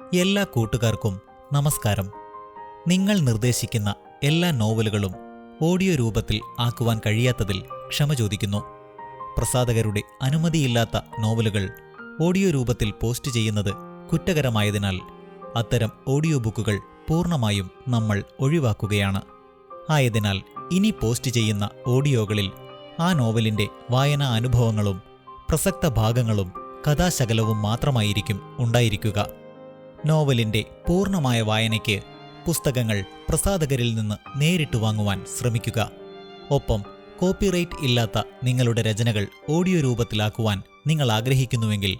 എല്ലാ കൂട്ടുകാർക്കും നമസ്കാരം. നിങ്ങൾ നിർദ്ദേശിക്കുന്ന എല്ലാ നോവലുകളും ഓഡിയോ രൂപത്തിൽ ആക്കുവാൻ കഴിയാത്തതിൽ ക്ഷമ ചോദിക്കുന്നു. പ്രസാധകരുടെ അനുമതിയില്ലാത്ത നോവലുകൾ ഓഡിയോ രൂപത്തിൽ പോസ്റ്റ് ചെയ്യുന്നത് കുറ്റകരമായതിനാൽ അത്തരം ഓഡിയോ ബുക്കുകൾ പൂർണമായും നമ്മൾ ഒഴിവാക്കുകയാണ്. ആയതിനാൽ ഇനി പോസ്റ്റ് ചെയ്യുന്ന ഓഡിയോകളിൽ ആ നോവലിന്റെ വായനാ അനുഭവങ്ങളും പ്രസക്ത ഭാഗങ്ങളും കഥാശകലവും മാത്രമായിരിക്കും ഉണ്ടായിരിക്കുക. നോവലിന്റെ പൂർണമായ വായനയ്ക്ക് പുസ്തകങ്ങൾ പ്രസാധകരിൽ നിന്ന് നേരിട്ട് വാങ്ങുവാൻ ശ്രമിക്കുക. ഒപ്പം കോപ്പിറൈറ്റ് ഇല്ലാത്ത നിങ്ങളുടെ രചനകൾ ഓഡിയോ രൂപത്തിലാക്കുവാൻ നിങ്ങൾ ആഗ്രഹിക്കുന്നുവെങ്കിൽ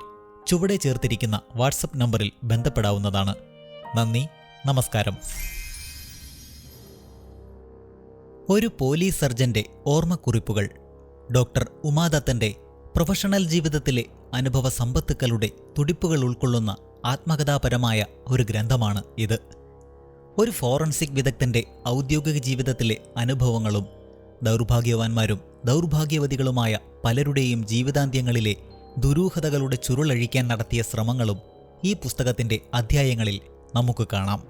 ചുവടെ ചേർത്തിരിക്കുന്ന വാട്സപ്പ് നമ്പറിൽ ബന്ധപ്പെടാവുന്നതാണ്. നന്ദി നമസ്കാരം. ഒരു പോലീസ് സർജന്റെ ഓർമ്മക്കുറിപ്പുകൾ. ഡോക്ടർ ഉമാദത്തന്റെ പ്രൊഫഷണൽ ജീവിതത്തിലെ അനുഭവ സമ്പത്തുക്കളുടെ തുടിപ്പുകൾ ഉൾക്കൊള്ളുന്ന ആത്മകഥാപരമായ ഒരു ഗ്രന്ഥമാണ് ഇത്. ഒരു ഫോറൻസിക് വിദഗ്ധന്റെ ഔദ്യോഗിക ജീവിതത്തിലെ അനുഭവങ്ങളും ദൗർഭാഗ്യവാന്മാരും ദൗർഭാഗ്യവതികളുമായ പലരുടെയും ജീവിതാന്ത്യങ്ങളിലെ ദുരൂഹതകളുടെ ചുരുളഴിക്കാൻ നടത്തിയ ശ്രമങ്ങളും ഈ പുസ്തകത്തിന്റെ അധ്യായങ്ങളിൽ നമുക്ക് കാണാം.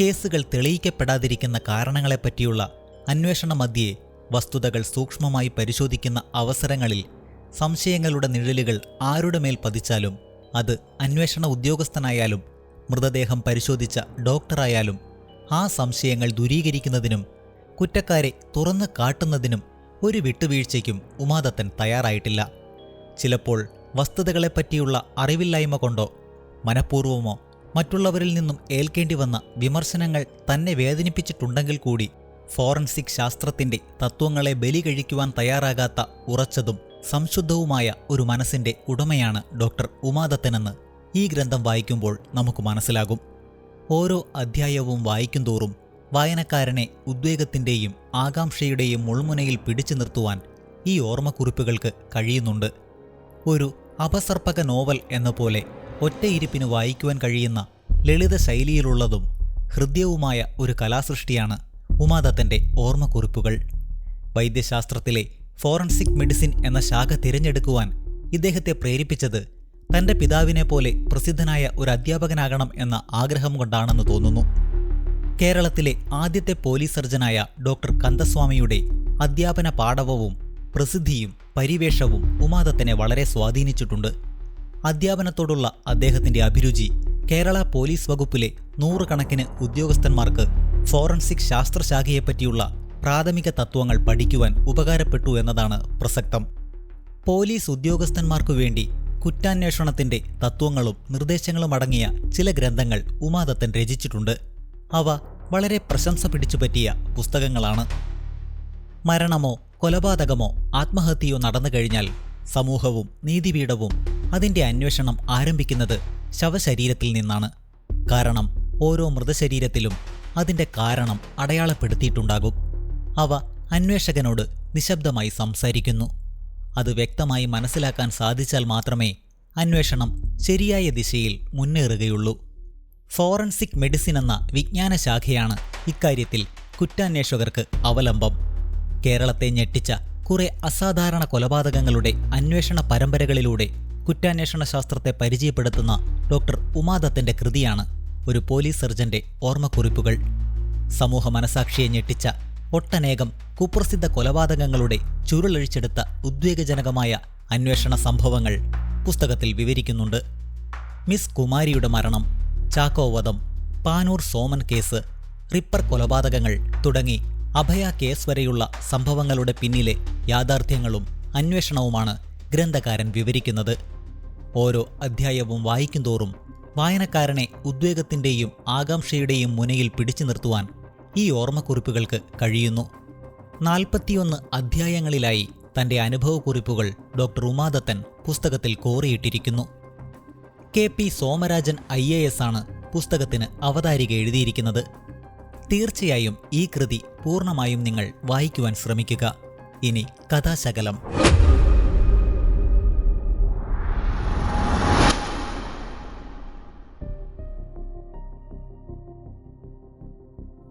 കേസുകൾ തെളിയിക്കപ്പെടാതിരിക്കുന്ന കാരണങ്ങളെപ്പറ്റിയുള്ള അന്വേഷണ മധ്യേ വസ്തുതകൾ സൂക്ഷ്മമായി പരിശോധിക്കുന്ന അവസരങ്ങളിൽ സംശയങ്ങളുടെ നിഴലുകൾ ആരുടെ മേൽ പതിച്ചാലും അത് അന്വേഷണ ഉദ്യോഗസ്ഥനായാലും മൃതദേഹം പരിശോധിച്ച ഡോക്ടറായാലും ആ സംശയങ്ങൾ ദൂരീകരിക്കുന്നതിനും കുറ്റക്കാരെ തുറന്നു കാട്ടുന്നതിനും ഒരു വിട്ടുവീഴ്ചയ്ക്കും ഉമാദത്തൻ തയ്യാറായിട്ടില്ല. ചിലപ്പോൾ വസ്തുതകളെപ്പറ്റിയുള്ള അറിവില്ലായ്മ കൊണ്ടോ മനഃപൂർവമോ മറ്റുള്ളവരിൽ നിന്നും ഏൽക്കേണ്ടി വന്ന വിമർശനങ്ങൾ തന്നെ വേദനിപ്പിച്ചിട്ടുണ്ടെങ്കിൽ കൂടി ഫോറൻസിക് ശാസ്ത്രത്തിന്റെ തത്വങ്ങളെ ബലി കഴിക്കുവാൻ തയ്യാറാകാത്ത ഉറച്ചതും സംശുദ്ധവുമായ ഒരു മനസ്സിന്റെ ഉടമയാണ് ഡോക്ടർ ഉമാദത്തനെന്ന് ഈ ഗ്രന്ഥം വായിക്കുമ്പോൾ നമുക്ക് മനസ്സിലാകും. ഓരോ അധ്യായവും വായിക്കുന്തോറും വായനക്കാരനെ ഉദ്വേഗത്തിന്റെയും ആകാംക്ഷയുടെയും മുൾമുനയിൽ പിടിച്ചു നിർത്തുവാൻ ഈ ഓർമ്മക്കുറിപ്പുകൾക്ക് കഴിയുന്നുണ്ട്. ഒരു അപസർപ്പക നോവൽ എന്ന പോലെ ഒറ്റയിരിപ്പിന് വായിക്കുവാൻ കഴിയുന്ന ലളിത ശൈലിയിലുള്ളതും ഹൃദ്യവുമായ ഒരു കലാസൃഷ്ടിയാണ് ഉമാദത്തന്റെ ഓർമ്മക്കുറിപ്പുകൾ. വൈദ്യശാസ്ത്രത്തിലെ ഫോറൻസിക് മെഡിസിൻ എന്ന ശാഖ തിരഞ്ഞെടുക്കുവാൻ ഇദ്ദേഹത്തെ പ്രേരിപ്പിച്ചത് തന്റെ പിതാവിനെ പോലെ പ്രസിദ്ധനായ ഒരു അധ്യാപകനാകണം എന്ന ആഗ്രഹം കൊണ്ടാണെന്ന് തോന്നുന്നു. കേരളത്തിലെ ആദ്യത്തെ പോലീസ് സർജനായ ഡോക്ടർ കന്തസ്വാമിയുടെ അധ്യാപന പാടവവും പ്രസിദ്ധിയും പരിവേഷവും ഉമാദത്തിനെ വളരെ സ്വാധീനിച്ചിട്ടുണ്ട്. അധ്യാപനത്തോടുള്ള അദ്ദേഹത്തിന്റെ അഭിരുചി കേരള പോലീസ് വകുപ്പിലെ നൂറുകണക്കിന് ഉദ്യോഗസ്ഥന്മാർക്ക് ഫോറൻസിക് ശാസ്ത്രശാഖയെപ്പറ്റിയുള്ള പ്രാഥമിക തത്വങ്ങൾ പഠിക്കുവാൻ ഉപകാരപ്പെട്ടു എന്നതാണ് പ്രസക്തം. പോലീസ് ഉദ്യോഗസ്ഥന്മാർക്കു വേണ്ടി കുറ്റാന്വേഷണത്തിന്റെ തത്വങ്ങളും നിർദ്ദേശങ്ങളും അടങ്ങിയ ചില ഗ്രന്ഥങ്ങൾ ഉമാദത്തൻ രചിച്ചിട്ടുണ്ട്. അവ വളരെ പ്രശംസ പിടിച്ചുപറ്റിയ പുസ്തകങ്ങളാണ്. മരണമോ കൊലപാതകമോ ആത്മഹത്യയോ നടന്നു കഴിഞ്ഞാൽ സമൂഹവും നീതിപീഠവും അതിന്റെ അന്വേഷണം ആരംഭിക്കുന്നത് ശവശരീരത്തിൽ നിന്നാണ്. കാരണം ഓരോ മൃതശരീരത്തിലും അതിന്റെ കാരണം അടയാളപ്പെടുത്തിയിട്ടുണ്ടാകും. അവ അന്വേഷകനോട് നിശബ്ദമായി സംസാരിക്കുന്നു. അത് വ്യക്തമായി മനസ്സിലാക്കാൻ സാധിച്ചാൽ മാത്രമേ അന്വേഷണം ശരിയായ ദിശയിൽ മുന്നേറുകയുള്ളൂ. ഫോറൻസിക് മെഡിസിൻ എന്ന വിജ്ഞാന ശാഖയാണ് ഇക്കാര്യത്തിൽ കുറ്റാന്വേഷകർക്ക് അവലംബം. കേരളത്തെ ഞെട്ടിച്ച കുറെ അസാധാരണ കൊലപാതകങ്ങളുടെ അന്വേഷണ പരമ്പരകളിലൂടെ കുറ്റാന്വേഷണ ശാസ്ത്രത്തെ പരിചയപ്പെടുത്തുന്ന ഡോക്ടർ ഉമാദത്തിന്റെ കൃതിയാണ് ഒരു പോലീസ് സർജന്റെ ഓർമ്മക്കുറിപ്പുകൾ. സമൂഹ മനസാക്ഷിയെ ഞെട്ടിച്ച ഒട്ടനേകം കുപ്രസിദ്ധ കൊലപാതകങ്ങളുടെ ചുരുളഴിച്ചെടുത്ത ഉദ്വേഗജനകമായ അന്വേഷണ സംഭവങ്ങൾ പുസ്തകത്തിൽ വിവരിക്കുന്നുണ്ട്. മിസ് കുമാരിയുടെ മരണം ചാക്കോവധം പാനൂർ സോമൻ കേസ് റിപ്പർ കൊലപാതകങ്ങൾ തുടങ്ങി അഭയ കേസ് വരെയുള്ള സംഭവങ്ങളുടെ പിന്നിലെ യാഥാർത്ഥ്യങ്ങളും അന്വേഷണവുമാണ് ഗ്രന്ഥകാരൻ വിവരിക്കുന്നത്. ഓരോ അധ്യായവും വായിക്കുന്തോറും വായനക്കാരനെ ഉദ്വേഗത്തിന്റെയും ആകാംക്ഷയുടെയും മുനയിൽ പിടിച്ചു നിർത്തുവാൻ ഈ ഓർമ്മക്കുറിപ്പുകൾക്ക് കഴിയുന്നു. നാൽപ്പത്തിയൊന്ന് അധ്യായങ്ങളിലായി തന്റെ അനുഭവക്കുറിപ്പുകൾ ഡോക്ടർ ഉമാദത്തൻ പുസ്തകത്തിൽ കോറിയിട്ടിരിക്കുന്നു. K. P. Somarajan I A S ആണ് പുസ്തകത്തിന് അവതാരിക എഴുതിയിരിക്കുന്നത്. തീർച്ചയായും ഈ കൃതി പൂർണമായും നിങ്ങൾ വായിക്കുവാൻ ശ്രമിക്കുക. ഇനി കഥാശകലം.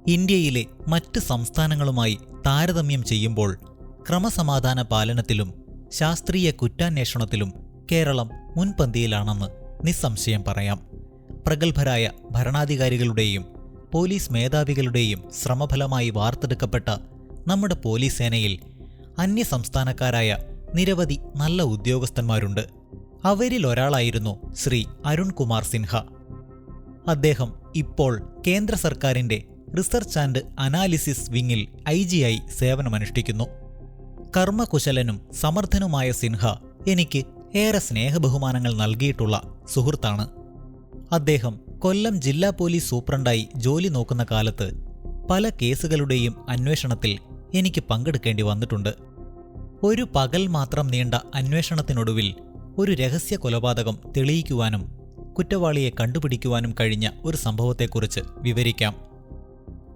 ഇന്ത്യയിലെ മറ്റ് സംസ്ഥാനങ്ങളുമായി താരതമ്യം ചെയ്യുമ്പോൾ ക്രമസമാധാന പാലനത്തിലും ശാസ്ത്രീയ കുറ്റാന്വേഷണത്തിലും കേരളം മുൻപന്തിയിലാണെന്ന് നിസ്സംശയം പറയാം. പ്രഗത്ഭരായ ഭരണാധികാരികളുടെയും പോലീസ് മേധാവികളുടെയും ശ്രമഫലമായി വാർത്തെടുക്കപ്പെട്ട നമ്മുടെ പോലീസ് സേനയിൽ അന്യസംസ്ഥാനക്കാരായ നിരവധി നല്ല ഉദ്യോഗസ്ഥന്മാരുണ്ട്. അവരിൽ ഒരാളായിരുന്നു ശ്രീ അരുൺകുമാർ സിൻഹ. അദ്ദേഹം ഇപ്പോൾ കേന്ദ്ര സർക്കാരിന്റെ റിസർച്ച് ആൻഡ് അനാലിസിസ് വിങ്ങിൽ ഐ ജിയായി സേവനമനുഷ്ഠിക്കുന്നു. കർമ്മകുശലനും സമർത്ഥനുമായ സിൻഹ എനിക്ക് ഏറെ സ്നേഹബഹുമാനങ്ങൾ നൽകിയിട്ടുള്ള സുഹൃത്താണ്. അദ്ദേഹം കൊല്ലം ജില്ലാ പോലീസ് സൂപ്രണ്ടായി ജോലി നോക്കുന്ന കാലത്ത് പല കേസുകളുടെയും അന്വേഷണത്തിൽ എനിക്ക് പങ്കെടുക്കേണ്ടി വന്നിട്ടുണ്ട്. ഒരു പകൽ മാത്രം നീണ്ട അന്വേഷണത്തിനൊടുവിൽ ഒരു രഹസ്യ കൊലപാതകം തെളിയിക്കുവാനും കുറ്റവാളിയെ കണ്ടുപിടിക്കുവാനും കഴിഞ്ഞ ഒരു സംഭവത്തെക്കുറിച്ച് വിവരിക്കാം.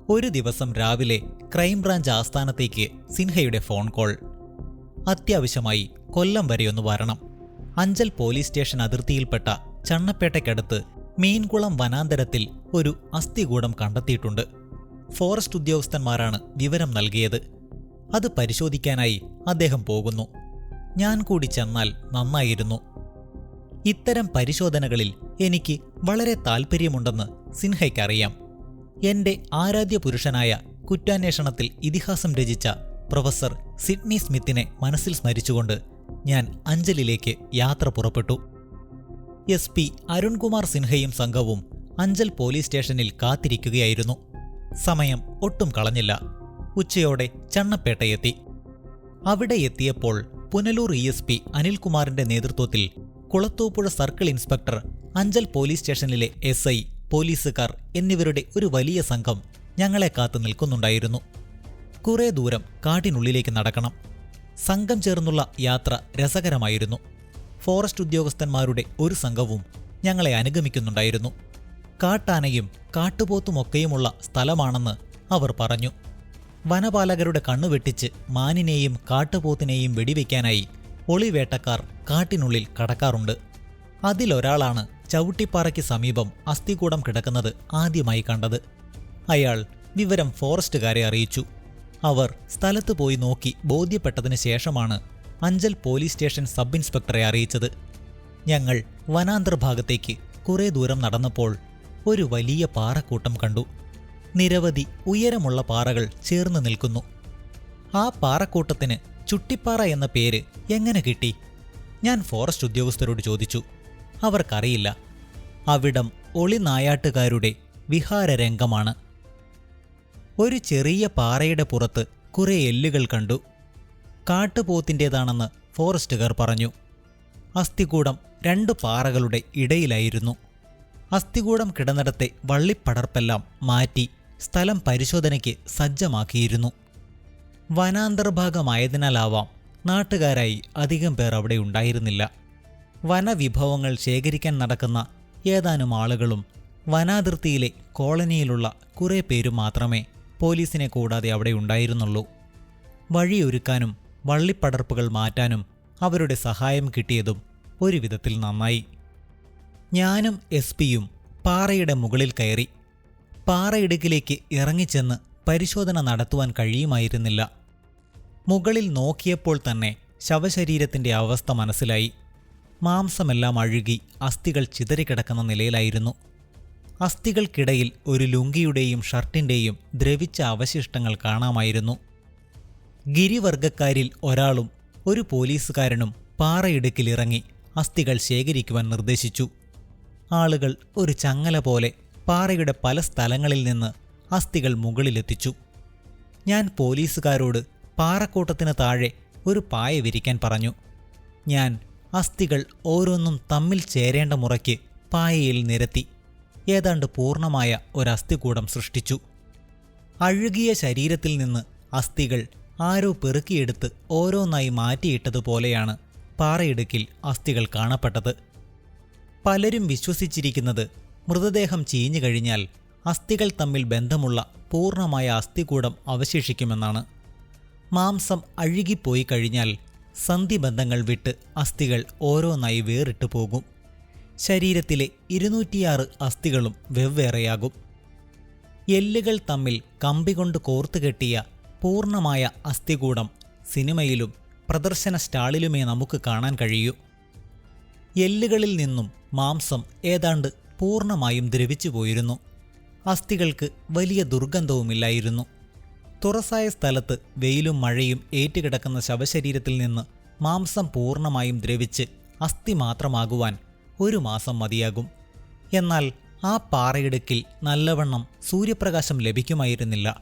ഒരു ദിവസം രാവിലെ ക്രൈംബ്രാഞ്ച് ആസ്ഥാനത്തേക്ക് സിൻഹയുടെ ഫോൺ കോൾ. അത്യാവശ്യമായി കൊല്ലം വരെയൊന്ന് വരണം. അഞ്ചൽ പോലീസ് സ്റ്റേഷൻ അതിർത്തിയിൽപ്പെട്ട ചണ്ണപ്പേട്ടയ്ക്കടുത്ത് മീൻകുളം വനാന്തരത്തിൽ ഒരു അസ്ഥികൂടം കണ്ടെത്തിയിട്ടുണ്ട്. ഫോറസ്റ്റ് ഉദ്യോഗസ്ഥന്മാരാണ് വിവരം നൽകിയത്. അത് പരിശോധിക്കാനായി അദ്ദേഹം പോകുന്നു. ഞാൻ കൂടി ചെന്നാൽ നന്നായിരുന്നു. ഇത്തരം പരിശോധനകളിൽ എനിക്ക് വളരെ താൽപ്പര്യമുണ്ടെന്ന് സിൻഹയ്ക്കറിയാം. എന്റെ ആരാധ്യ പുരുഷനായ കുറ്റാന്വേഷണത്തിൽ ഇതിഹാസം രചിച്ച പ്രൊഫസർ സിഡ്നി സ്മിത്തിനെ മനസ്സിൽ സ്മരിച്ചുകൊണ്ട് ഞാൻ അഞ്ചലിലേക്ക് യാത്ര പുറപ്പെട്ടു. എസ് പി അരുൺകുമാർ സിൻഹയും സംഘവും അഞ്ചൽ പോലീസ് സ്റ്റേഷനിൽ കാത്തിരിക്കുകയായിരുന്നു. സമയം ഒട്ടും കളഞ്ഞില്ല. ഉച്ചയോടെ ചണ്ണപ്പേട്ടയെത്തി. അവിടെ എത്തിയപ്പോൾ പുനലൂർ ഇ എസ് പി അനിൽകുമാറിന്റെ നേതൃത്വത്തിൽ Kulathupuzha circle inspector Anchal police സ്റ്റേഷനിലെ എസ് ഐ പോലീസുകാർ എന്നിവരുടെ ഒരു വലിയ സംഘം ഞങ്ങളെ കാത്തു നിൽക്കുന്നുണ്ടായിരുന്നു. കുറേ ദൂരം കാട്ടിനുള്ളിലേക്ക് നടക്കണം. സംഘം ചേർന്നുള്ള യാത്ര രസകരമായിരുന്നു. ഫോറസ്റ്റ് ഉദ്യോഗസ്ഥന്മാരുടെ ഒരു സംഘവും ഞങ്ങളെ അനുഗമിക്കുന്നുണ്ടായിരുന്നു. കാട്ടാനയും കാട്ടുപോത്തുമൊക്കെയുമുള്ള സ്ഥലമാണെന്ന് അവർ പറഞ്ഞു. വനപാലകരുടെ കണ്ണുവെട്ടിച്ച് മാനിനെയും കാട്ടുപോത്തിനെയും വെടിവെക്കാനായി ഒളിവേട്ടക്കാർ കാട്ടിനുള്ളിൽ കടക്കാറുണ്ട്. അതിലൊരാളാണ് ചവിട്ടിപ്പാറയ്ക്ക് സമീപം അസ്ഥികൂടം കിടക്കുന്നത് ആദ്യമായി കണ്ടത്. അയാൾ വിവരം ഫോറസ്റ്റുകാരെ അറിയിച്ചു. അവർ സ്ഥലത്ത് പോയി നോക്കി ബോധ്യപ്പെട്ടതിന് ശേഷമാണ് അഞ്ചൽ പോലീസ് സ്റ്റേഷൻ സബ് ഇൻസ്പെക്ടറെ അറിയിച്ചത്. ഞങ്ങൾ വനാന്തർ ഭാഗത്തേക്ക് കുറേ ദൂരം നടന്നപ്പോൾ ഒരു വലിയ പാറക്കൂട്ടം കണ്ടു. നിരവധി ഉയരമുള്ള പാറകൾ ചേർന്ന് നിൽക്കുന്നു. ആ പാറക്കൂട്ടത്തിന് ചുട്ടിപ്പാറ എന്ന പേര് എങ്ങനെ കിട്ടി? ഞാൻ ഫോറസ്റ്റ് ഉദ്യോഗസ്ഥരോട് ചോദിച്ചു. അവർക്കറിയില്ല. അവിടം ഒളിനായാട്ടുകാരുടെ വിഹാരരംഗമാണ്. ഒരു ചെറിയ പാറയുടെ പുറത്ത് കുറേ എല്ലുകൾ കണ്ടു. കാട്ടുപോത്തിന്റേതാണെന്ന് ഫോറസ്റ്റുകാർ പറഞ്ഞു. അസ്ഥികൂടം രണ്ട് പാറകളുടെ ഇടയിലായിരുന്നു. അസ്ഥികൂടം കിടന്നിടത്തെ വള്ളിപ്പടർപ്പെല്ലാം മാറ്റി സ്ഥലം പരിശോധനയ്ക്ക് സജ്ജമാക്കിയിരുന്നു. വനാന്തർഭാഗമായതിനാലാവാം നാട്ടുകാരായി അധികം പേർ അവിടെ ഉണ്ടായിരുന്നില്ല. വനവിഭവങ്ങൾ ശേഖരിക്കാൻ നടക്കുന്ന ഏതാനും ആളുകളും വനാതിർത്തിയിലെ കോളനിയിലുള്ള കുറേ പേരും മാത്രമേ പോലീസിനെ കൂടാതെ അവിടെ ഉണ്ടായിരുന്നുള്ളൂ. വഴിയൊരുക്കാനും വള്ളിപ്പടർപ്പുകൾ മാറ്റാനും അവരുടെ സഹായം കിട്ടിയതും ഒരു വിധത്തിൽ നന്നായി. ഞാനും എസ് പിയും പാറയുടെ മുകളിൽ കയറി പാറയിടുക്കിലേക്ക് ഇറങ്ങിച്ചെന്ന് പരിശോധന നടത്തുവാൻ കഴിയുമായിരുന്നില്ല. മുകളിൽ നോക്കിയപ്പോൾ തന്നെ ശവശരീരത്തിന്റെ അവസ്ഥ മനസ്സിലായി. മാംസമെല്ലാം അഴുകി അസ്ഥികൾ ചിതറിക്കിടക്കുന്ന നിലയിലായിരുന്നു. അസ്ഥികൾക്കിടയിൽ ഒരു ലുങ്കിയുടെയും ഷർട്ടിന്റെയും ദ്രവിച്ച അവശിഷ്ടങ്ങൾ കാണാമായിരുന്നു. ഗിരിവർഗക്കാരിൽ ഒരാളും ഒരു പോലീസുകാരനും പാറയിടുക്കിലിറങ്ങി അസ്ഥികൾ ശേഖരിക്കുവാൻ നിർദ്ദേശിച്ചു. ആളുകൾ ഒരു ചങ്ങല പോലെ പാറയുടെ പല സ്ഥലങ്ങളിൽ നിന്ന് അസ്ഥികൾ മുകളിലെത്തിച്ചു. ഞാൻ പോലീസുകാരോട് പാറക്കൂട്ടത്തിന് താഴെ ഒരു പായ വിരിക്കാൻ പറഞ്ഞു. ഞാൻ അസ്ഥികൾ ഓരോന്നും തമ്മിൽ ചേരേണ്ട മുറയ്ക്ക് പായയിൽ നിരത്തി ഏതാണ്ട് പൂർണമായ ഒരസ്ഥികൂടം സൃഷ്ടിച്ചു. അഴുകിയ ശരീരത്തിൽ നിന്ന് അസ്ഥികൾ ആരോ പെറുക്കിയെടുത്ത് ഓരോന്നായി മാറ്റിയിട്ടതുപോലെയാണ് പാറയിടുക്കിൽ അസ്ഥികൾ കാണപ്പെട്ടത്. പലരും വിശ്വസിച്ചിരിക്കുന്നത് മൃതദേഹം ചീഞ്ഞു കഴിഞ്ഞാൽ അസ്ഥികൾ തമ്മിൽ ബന്ധമുള്ള പൂർണമായ അസ്ഥികൂടം അവശേഷിക്കുമെന്നാണ്. മാംസം അഴുകിപ്പോയി കഴിഞ്ഞാൽ സന്ധിബന്ധങ്ങൾ വിട്ട് അസ്ഥികൾ ഓരോന്നായി വേറിട്ടു പോകും. ശരീരത്തിലെ ഇരുന്നൂറ്റിയാറ് അസ്ഥികളും വെവ്വേറെയാകും. എല്ലുകൾ തമ്മിൽ കമ്പി കൊണ്ട് കോർത്തുകെട്ടിയ പൂർണമായ അസ്ഥികൂടം സിനിമയിലും പ്രദർശന സ്റ്റാളിലുമേ നമുക്ക് കാണാൻ കഴിയൂ. എല്ലുകളിൽ നിന്നും മാംസം ഏതാണ്ട് പൂർണമായും ദ്രവിച്ചു പോയിരുന്നു. അസ്ഥികൾക്ക് വലിയ ദുർഗന്ധവുമില്ലായിരുന്നു. തുറസായ സ്ഥലത്ത് വെയിലും മഴയും ഏറ്റുകിടക്കുന്ന ശവശരീരത്തിൽ നിന്ന് മാംസം പൂർണമായും ദ്രവിച്ച് അസ്ഥി മാത്രമാകുവാൻ ഒരു മാസം മതിയാകും. എന്നാൽ ആ പാറയിടുക്കിൽ നല്ലവണ്ണം സൂര്യപ്രകാശം ലഭിക്കുമായിരുന്നില്ല.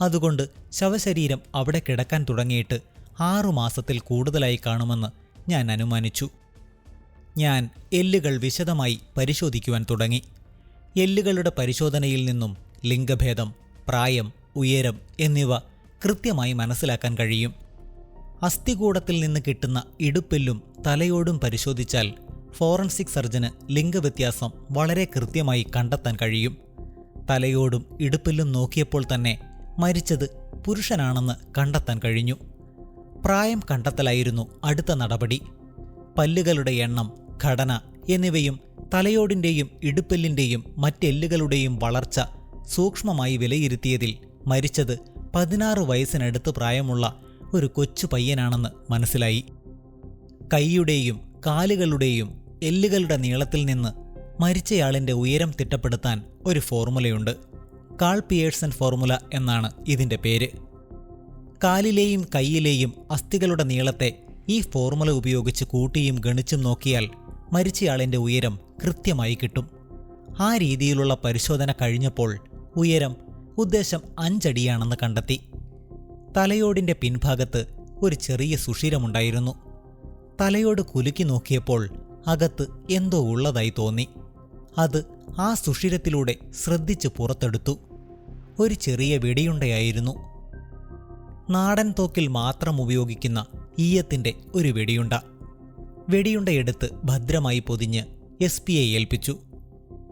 അതുകൊണ്ട് ശവശരീരം അവിടെ കിടക്കാൻ തുടങ്ങിയിട്ട് ആറു മാസത്തിൽ കൂടുതലായി കാണുമെന്ന് ഞാൻ അനുമാനിച്ചു. ഞാൻ എല്ലുകൾ വിശദമായി പരിശോധിക്കുവാൻ തുടങ്ങി. എല്ലുകളുടെ പരിശോധനയിൽ നിന്നും ലിംഗഭേദം പ്രായം ഉയരം എന്നിവ കൃത്യമായി മനസ്സിലാക്കാൻ കഴിയും. അസ്ഥികൂടത്തിൽ നിന്ന് കിട്ടുന്ന ഇടുപ്പെല്ലും തലയോടും പരിശോധിച്ചാൽ ഫോറൻസിക് സർജന് ലിംഗവ്യത്യാസം വളരെ കൃത്യമായി കണ്ടെത്താൻ കഴിയും. തലയോടും ഇടുപ്പെല്ലും നോക്കിയപ്പോൾ തന്നെ മരിച്ചത് പുരുഷനാണെന്ന് കണ്ടെത്താൻ കഴിഞ്ഞു. പ്രായം കണ്ടെത്തലായിരുന്നു അടുത്ത നടപടി. പല്ലുകളുടെ എണ്ണം ഘടന എന്നിവയും തലയോടിന്റെയും ഇടുപ്പെല്ലിന്റെയും മറ്റെല്ലുകളുടെയും വളർച്ച സൂക്ഷ്മമായി വിലയിരുത്തിയതിൽ മരിച്ചത് പതിനാറ് വയസ്സിനടുത്ത് പ്രായമുള്ള ഒരു കൊച്ചു പയ്യനാണെന്ന് മനസ്സിലായി. കൈയുടെയും കാലുകളുടെയും എല്ലുകളുടെ നീളത്തിൽ നിന്ന് മരിച്ചയാളിന്റെ ഉയരം തിട്ടപ്പെടുത്താൻ ഒരു ഫോർമുലയുണ്ട്. കാൾ പിയേഴ്സൺ ഫോർമുല എന്നാണ് ഇതിന്റെ പേര്. കാലിലെയും കൈയിലെയും അസ്ഥികളുടെ നീളത്തെ ഈ ഫോർമുല ഉപയോഗിച്ച് കൂട്ടിയും ഗണിച്ചും നോക്കിയാൽ മരിച്ചയാളിന്റെ ഉയരം കൃത്യമായി കിട്ടും. ആ രീതിയിലുള്ള പരിശോധന കഴിഞ്ഞപ്പോൾ ഉയരം ഉദ്ദേശം അഞ്ചടിയാണെന്ന് കണ്ടെത്തി. തലയോടിന്റെ പിൻഭാഗത്ത് ഒരു ചെറിയ സുഷിരമുണ്ടായിരുന്നു. തലയോട് കുലുക്കി നോക്കിയപ്പോൾ അകത്ത് എന്തോ ഉള്ളതായി തോന്നി. അത് ആ സുഷിരത്തിലൂടെ ശ്രദ്ധിച്ച് പുറത്തെടുത്തു. ഒരു ചെറിയ വെടിയുണ്ടയായിരുന്നു. നാടൻ തോക്കിൽ മാത്രം ഉപയോഗിക്കുന്ന ഈയത്തിന്റെ ഒരു വെടിയുണ്ട. വെടിയുണ്ടയെടുത്ത് ഭദ്രമായി പൊതിഞ്ഞ് എസ് പിയെ ഏൽപ്പിച്ചു.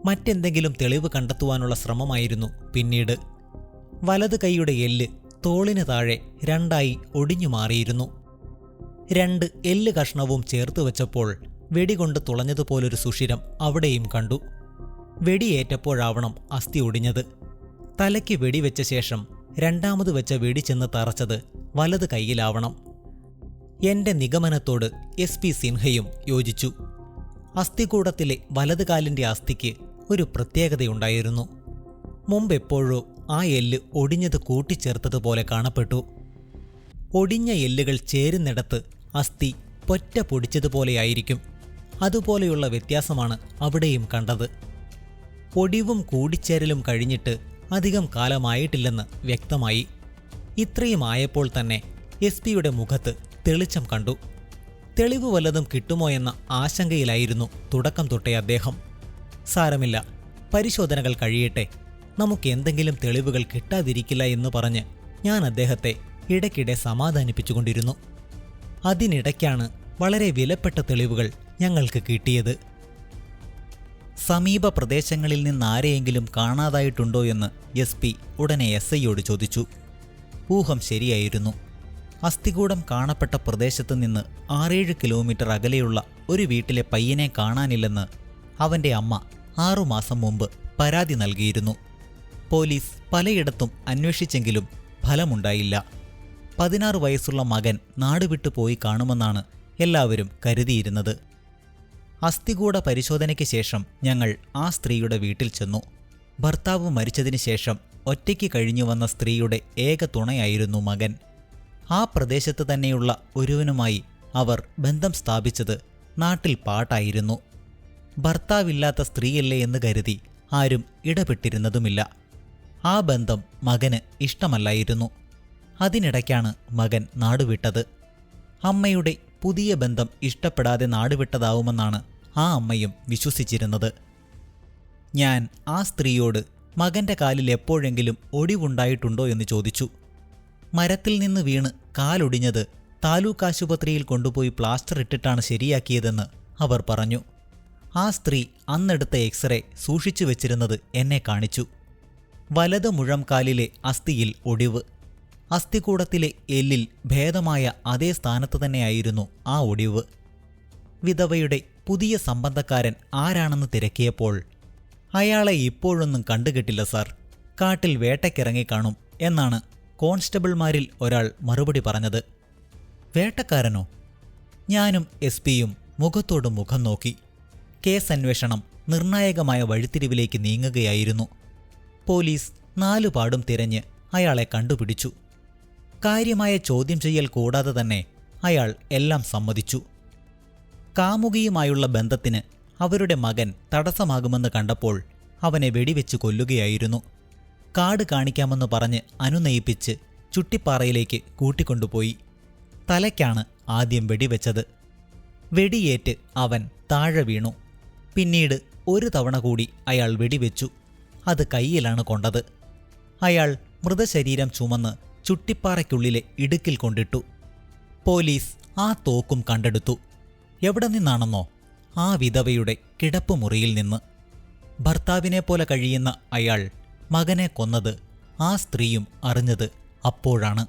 മറ്റെന്തെങ്കിലും തെളിവ് കണ്ടെത്തുവാനുള്ള ശ്രമമായിരുന്നു പിന്നീട്. വലത് കൈയുടെ എല്ല് തോളിന് താഴെ രണ്ടായി ഒടിഞ്ഞു മാറിയിരുന്നു. രണ്ട് എല്ല് കഷ്ണവും ചേർത്ത് വെച്ചപ്പോൾ വെടികൊണ്ട് തുളഞ്ഞതുപോലൊരു സുഷിരം അവിടെയും കണ്ടു. വെടിയേറ്റപ്പോഴാവണം അസ്ഥി ഒടിഞ്ഞത്. തലയ്ക്ക് വെടിവെച്ച ശേഷം രണ്ടാമത് വെച്ച വെടി ചെന്ന് തറച്ചത് വലത് കൈയിലാവണം. എന്റെ നിഗമനത്തോട് എസ് പി സിൻഹയും യോജിച്ചു. അസ്ഥികൂടത്തിലെ വലതുകാലിന്റെ അസ്ഥിക്ക് ഒരു പ്രത്യേകതയുണ്ടായിരുന്നു. മുമ്പെപ്പോഴോ ആ എല്ല് ഒടിഞ്ഞത് കൂട്ടിച്ചേർത്തതുപോലെ കാണപ്പെട്ടു. ഒടിഞ്ഞ എല്ലുകൾ ചേരുന്നിടത്ത് അസ്ഥി പൊറ്റ പൊടിച്ചതുപോലെയായിരിക്കും. അതുപോലെയുള്ള വ്യത്യാസമാണ് അവിടെയും കണ്ടത്. ഒടിവും കൂടിച്ചേരലും കഴിഞ്ഞിട്ട് അധികം കാലമായിട്ടില്ലെന്ന് വ്യക്തമായി. ഇത്രയും ആയപ്പോൾ തന്നെ എസ് പിയുടെ മുഖത്ത് തെളിച്ചം കണ്ടു. തെളിവ് വല്ലതും കിട്ടുമോ എന്ന ആശങ്കയിലായിരുന്നു തുടക്കം തൊട്ടേ അദ്ദേഹം. സാരമില്ല പരിശോധനകൾ കഴിയട്ടെ നമുക്ക് എന്തെങ്കിലും തെളിവുകൾ കിട്ടാതിരിക്കില്ല എന്ന് പറഞ്ഞ് ഞാൻ അദ്ദേഹത്തെ ഇടയ്ക്കിടെ സമാധാനിപ്പിച്ചുകൊണ്ടിരുന്നു. അതിനിടയ്ക്കാണ് വളരെ വിലപ്പെട്ട തെളിവുകൾ ഞങ്ങൾക്ക് കിട്ടിയത്. സമീപ പ്രദേശങ്ങളിൽ നിന്ന് ആരെയെങ്കിലും കാണാതായിട്ടുണ്ടോ എന്ന് എസ് പി ഉടനെ എസ് ഐയോട് ചോദിച്ചു. ഊഹം ശരിയായിരുന്നു. അസ്ഥികൂടം കാണപ്പെട്ട പ്രദേശത്ത് നിന്ന് ആറേഴ് കിലോമീറ്റർ അകലെയുള്ള ഒരു വീട്ടിലെ പയ്യനെ കാണാനില്ലെന്ന് അവന്റെ അമ്മ ആറുമാസം മുമ്പ് പരാതി നൽകിയിരുന്നു. പോലീസ് പലയിടത്തും അന്വേഷിച്ചെങ്കിലും ഫലമുണ്ടായില്ല. പതിനാറ് വയസ്സുള്ള മകൻ നാടുവിട്ടു പോയി കാണുമെന്നാണ് എല്ലാവരും കരുതിയിരുന്നത്. അസ്ഥികൂട പരിശോധനയ്ക്ക് ശേഷം ഞങ്ങൾ ആ സ്ത്രീയുടെ വീട്ടിൽ ചെന്നു. ഭർത്താവ് മരിച്ചതിന് ശേഷം ഒറ്റയ്ക്ക് കഴിഞ്ഞു വന്ന സ്ത്രീയുടെ ഏക തുണയായിരുന്നു മകൻ. ആ പ്രദേശത്ത് തന്നെയുള്ള ഒരുവനുമായി അവർ ബന്ധം സ്ഥാപിച്ചത് നാട്ടിൽ പാട്ടായിരുന്നു. ഭർത്താവില്ലാത്ത സ്ത്രീയല്ലേ എന്ന് കരുതി ആരും ഇടപെട്ടിരുന്നതുമില്ല. ആ ബന്ധം മകന് ഇഷ്ടമല്ലായിരുന്നു. അതിനിടയ്ക്കാണ് മകൻ നാടുവിട്ടത്. അമ്മയുടെ പുതിയ ബന്ധം ഇഷ്ടപ്പെടാതെ നാടുവിട്ടതാവുമെന്നാണ് ആ അമ്മയും വിശ്വസിച്ചിരുന്നത്. ഞാൻ ആ സ്ത്രീയോട് മകന്റെ കാലിൽ എപ്പോഴെങ്കിലും ഒടിവുണ്ടായിട്ടുണ്ടോ എന്ന് ചോദിച്ചു. മരത്തിൽ നിന്ന് വീണ് കാലൊടിഞ്ഞത് താലൂക്ക് ആശുപത്രിയിൽ കൊണ്ടുപോയി പ്ലാസ്റ്റർ ഇട്ടിട്ടാണ് ശരിയാക്കിയതെന്ന് അവർ പറഞ്ഞു. ആ സ്ത്രീ അന്നെടുത്ത എക്സ്റേ സൂക്ഷിച്ചു വെച്ചിരുന്നത് എന്നെ കാണിച്ചു. വലത് മുഴം കാലിലെ അസ്ഥിയിൽ ഒടിവ്. അസ്ഥികൂടത്തിലെ എല്ലിൽ ഭേദമായ അതേ സ്ഥാനത്ത് തന്നെയായിരുന്നു ആ ഒടിവ്. വിധവയുടെ പുതിയ സംബന്ധക്കാരൻ ആരാണെന്ന് തിരക്കിയപ്പോൾ അയാളെ ഇപ്പോഴൊന്നും കണ്ടുകിട്ടില്ല സാർ. കാട്ടിൽ വേട്ടയ്ക്കിറങ്ങി കാണും എന്നാണ് കോൺസ്റ്റബിൾമാരിൽ ഒരാൾ മറുപടി പറഞ്ഞത്. വേട്ടക്കാരനോ? ഞാനും എസ് പിയും മുഖത്തോട് മുഖം നോക്കി. കേസ് അന്വേഷണം നിർണായകമായ വഴിത്തിരിവിലേക്ക് നീങ്ങുകയായിരുന്നു. പോലീസ് നാലുപാടും തിരഞ്ഞ് അയാളെ കണ്ടുപിടിച്ചു. കാര്യമായ ചോദ്യം ചെയ്യൽ കൂടാതെ തന്നെ അയാൾ എല്ലാം സമ്മതിച്ചു. കാമുകിയുമായുള്ള ബന്ധത്തിന് അവരുടെ മകൻ തടസ്സമാകുമെന്ന് കണ്ടപ്പോൾ അവനെ വെടിവെച്ച് കൊല്ലുകയായിരുന്നു. കാട് കാണിക്കാമെന്ന് പറഞ്ഞ് അനുനയിപ്പിച്ച് ചുട്ടിപ്പാറയിലേക്ക് കൂട്ടിക്കൊണ്ടുപോയി. തലയ്ക്കാണ് ആദ്യം വെടിവെച്ചത്. വെടിയേറ്റ് അവൻ താഴെ വീണു. പിന്നീട് ഒരു തവണ കൂടി അയാൾ വെടിവെച്ചു. അത് കയ്യിലാണ് കൊണ്ടത്. അയാൾ മൃതശരീരം ചുമന്ന് ചുട്ടിപ്പാറയ്ക്കുള്ളിലെ ഇടുക്കിൽ കൊണ്ടിട്ടു. പോലീസ് ആ തോക്കും കണ്ടെടുത്തു. എവിടെ നിന്നാണെന്നോ ആ വിധവയുടെ കിടപ്പുമുറിയിൽ നിന്ന്. ഭർത്താവിനെ പോലെ കഴിയുന്ന അയാൾ മകനെ കൊന്നത് ആ സ്ത്രീയും അറിഞ്ഞത് അപ്പോഴാണ്.